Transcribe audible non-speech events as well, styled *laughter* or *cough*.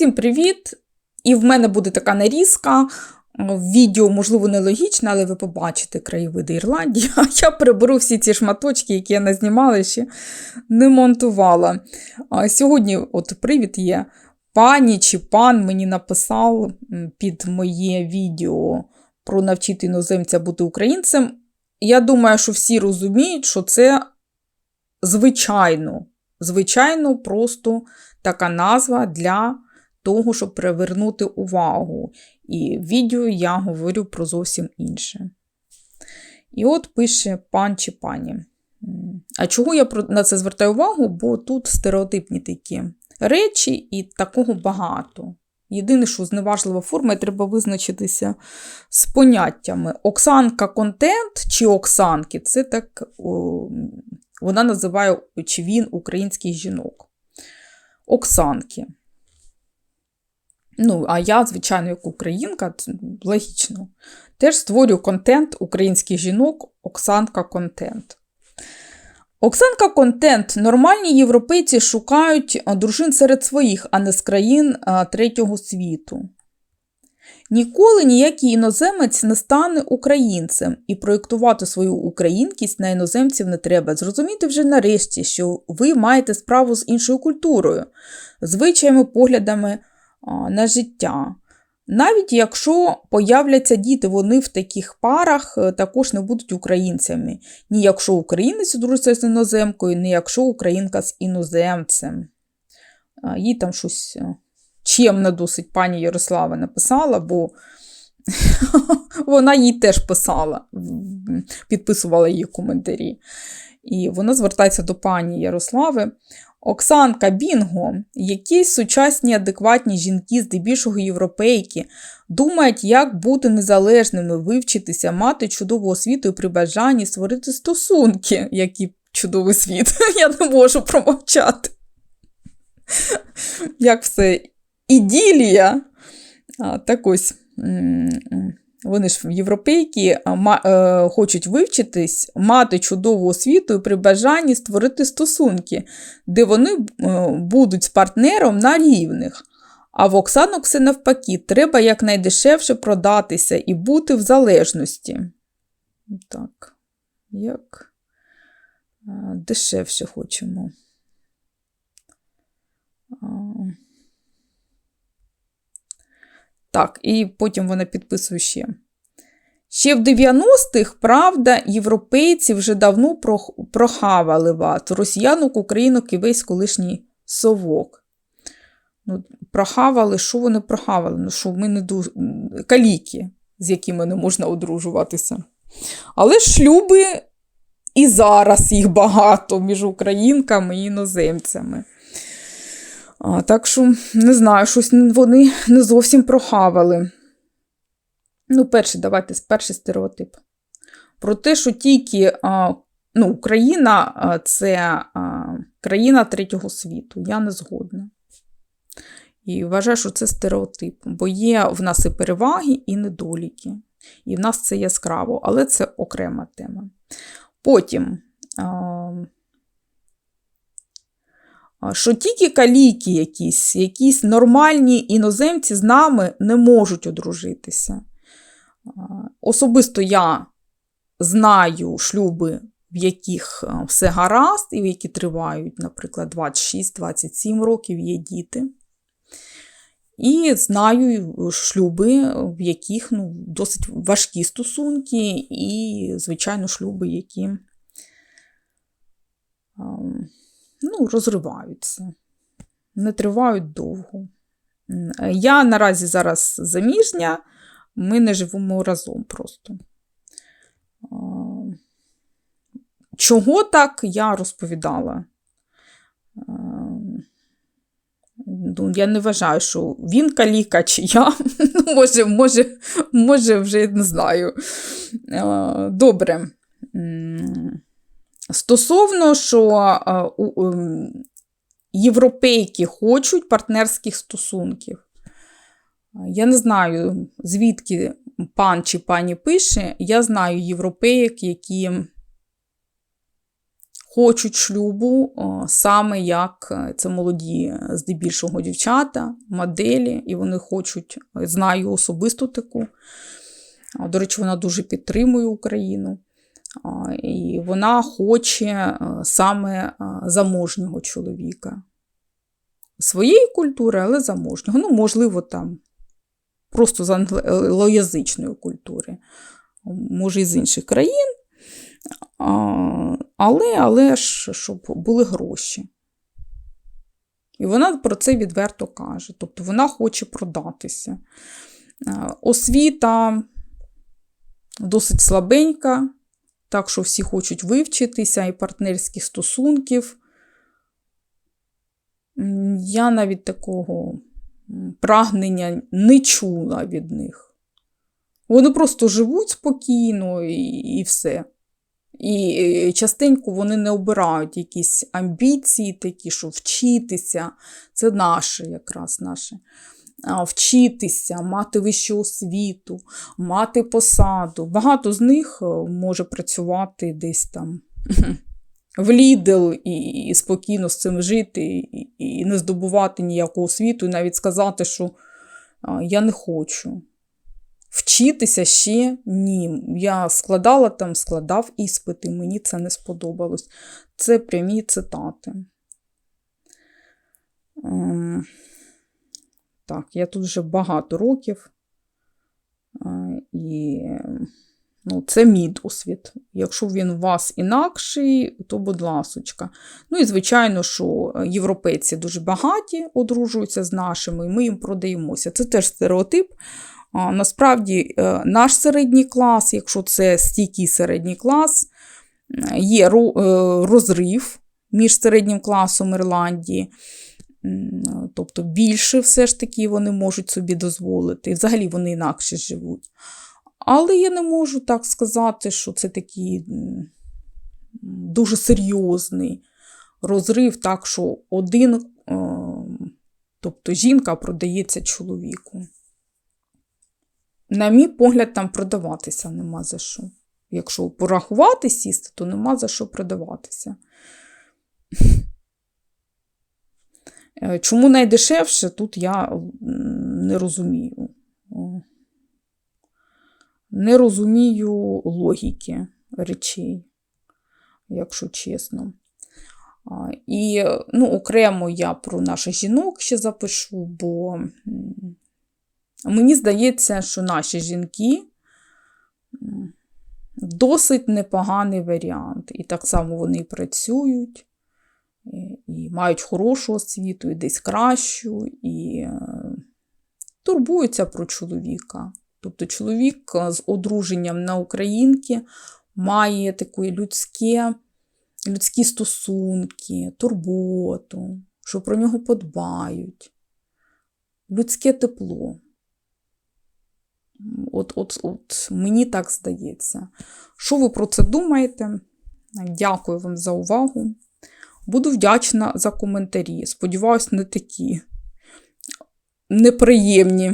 Всім привіт! І в мене буде така нарізка. Відео, можливо, нелогічне, але ви побачите краєвиди Ірландії. *laughs* Я приберу всі ці шматочки, які я назнімала ще не монтувала. Сьогодні, от привід є. Пані чи пан мені написав під моє відео про навчити іноземця бути українцем. Я думаю, що всі розуміють, що це звичайно, звичайно, просто така назва для того, щоб привернути увагу. І в відео я говорю про зовсім інше. І от пише пан чи пані. А чого я на це звертаю увагу? Бо тут стереотипні такі речі, і такого багато. Єдине, що зневажлива форма, і треба визначитися з поняттями. Оксанка контент чи Оксанки це так о, вона називає чи він українських жінок. Оксанки. Ну, а я, звичайно, як українка, логічно, теж створюю контент українських жінок, Оксанка контент. Оксанка контент. Нормальні європейці шукають дружин серед своїх, а не з країн третього світу. Ніколи ніякий іноземець не стане українцем, і проєктувати свою українкість на іноземців не треба. Зрозумійте вже нарешті, що ви маєте справу з іншою культурою, звичаями, поглядами на життя. Навіть якщо появляться діти, вони в таких парах е, також не будуть українцями. Ні якщо українець одружиться з іноземкою, ні якщо українка з іноземцем. Їй там щось е, чемно досить пані Ярослава написала, бо *laughs* вона їй теж писала, підписувала її коментарі. І вона звертається до пані Ярослави. Оксанка Бінго, якісь сучасні адекватні жінки, здебільшого європейки, думають, як бути незалежними, вивчитися, мати чудову освіту і при бажанні створити стосунки, які чудовий світ. *laughs* Я не можу промовчати. Як все іділія. Так ось. Вони ж європейки е, хочуть вивчитись, мати чудову освіту і при бажанні створити стосунки, де вони е, будуть з партнером на рівних. А в Оксанок все навпаки, треба якнайдешевше продатися і бути в залежності. Так, як е, дешевше хочемо. Так, і потім вона підписує ще. Ще в 90-х, правда, європейці вже давно прохавали вас, росіянок, українок і весь колишній совок. Ну, Прохавали, що вони прохавали? Ну, що ми не ду... каліки, з якими не можна одружуватися. Але шлюби і зараз їх багато між українками і іноземцями. А, Так що, не знаю, щось вони не зовсім прохавали. Ну, перший, давайте перший стереотип. Про те, що тільки а, ну, Україна а, це а, країна третього світу. Я не згодна. І вважаю, що це стереотип, бо є в нас і переваги, і недоліки. І в нас це яскраво, але це окрема тема. Потім. А, що тільки каліки якісь, якісь нормальні іноземці з нами не можуть одружитися. Особисто я знаю шлюби, в яких все гаразд, і в які тривають, наприклад, 26-27 років є діти. І знаю шлюби, в яких ну, досить важкі стосунки, і, звичайно, шлюби, які ну, розриваються, не тривають довго. Я наразі зараз заміжня, ми не живемо разом просто. Чого так, я розповідала. Ну, Я не вважаю, що він каліка чи я. *laughs* Ну, Може, може, може, вже не знаю. Добре. Стосовно, що європейки хочуть партнерських стосунків. Я не знаю, звідки пан чи пані пише, я знаю європеїк, які хочуть шлюбу саме як е, це молоді, е, здебільшого дівчата, моделі, і вони хочуть, знаю особисту таку. До речі, вона дуже підтримує Україну. І вона хоче е, саме заможнього чоловіка. Своєї культури, але заможнього. Ну, можливо, там просто з англоязичної культури, може, і з інших країн. Але, але ж, щоб були гроші. І вона про це відверто каже. Тобто вона хоче продатися. Е, Освіта досить слабенька, так що всі хочуть вивчитися, і партнерських стосунків. Я навіть такого прагнення не чула від них. Вони просто живуть спокійно і, і все. І частенько вони не обирають якісь амбіції, такі, що вчитися. Це наше якраз наше. Вчитися, мати вищу освіту, мати посаду. Багато з них е, може працювати десь там *laughs* в Лідл і, і спокійно з цим жити, і, і не здобувати ніяку освіту, і навіть сказати, що я не хочу. Вчитися ще ні. Я складала там, складав іспити, мені це не сподобалось. Це прямі цитати. Так, я тут вже багато років. Е, І ну, це мій досвід. Якщо він у вас інакший, то будь ласочка. Ну і звичайно, що європейці дуже багаті одружуються з нашими, і ми їм продаємося. Це теж стереотип. Насправді, е, наш середній клас, якщо це стійкий середній клас, е, є розрив між середнім класом Ірландії. Тобто більше все ж таки вони можуть собі дозволити. Взагалі вони інакше живуть. Але я не можу так сказати, що це такий дуже серйозний розрив, так що один, тобто жінка продається чоловіку. На мій погляд, там продаватися нема за що. Якщо порахувати сісти, то нема за що продаватися. Е, Чому найдешевше, тут я не розумію. Не розумію логіки речей, якщо чесно. І ну, окремо я про наших жінок ще запишу, бо мені здається, що наші жінки досить непоганий варіант. І так само вони працюють, і, мають хорошу освіту, і десь кращу, і е, турбуються про чоловіка. Тобто чоловік е, з одруженням на українки має таке людське, людські стосунки, турботу, що про нього подбають, людське тепло. От, от, от мені так здається. Що ви про це думаєте? Дякую вам за увагу. Буду вдячна за коментарі. Сподіваюсь, не такі неприємні.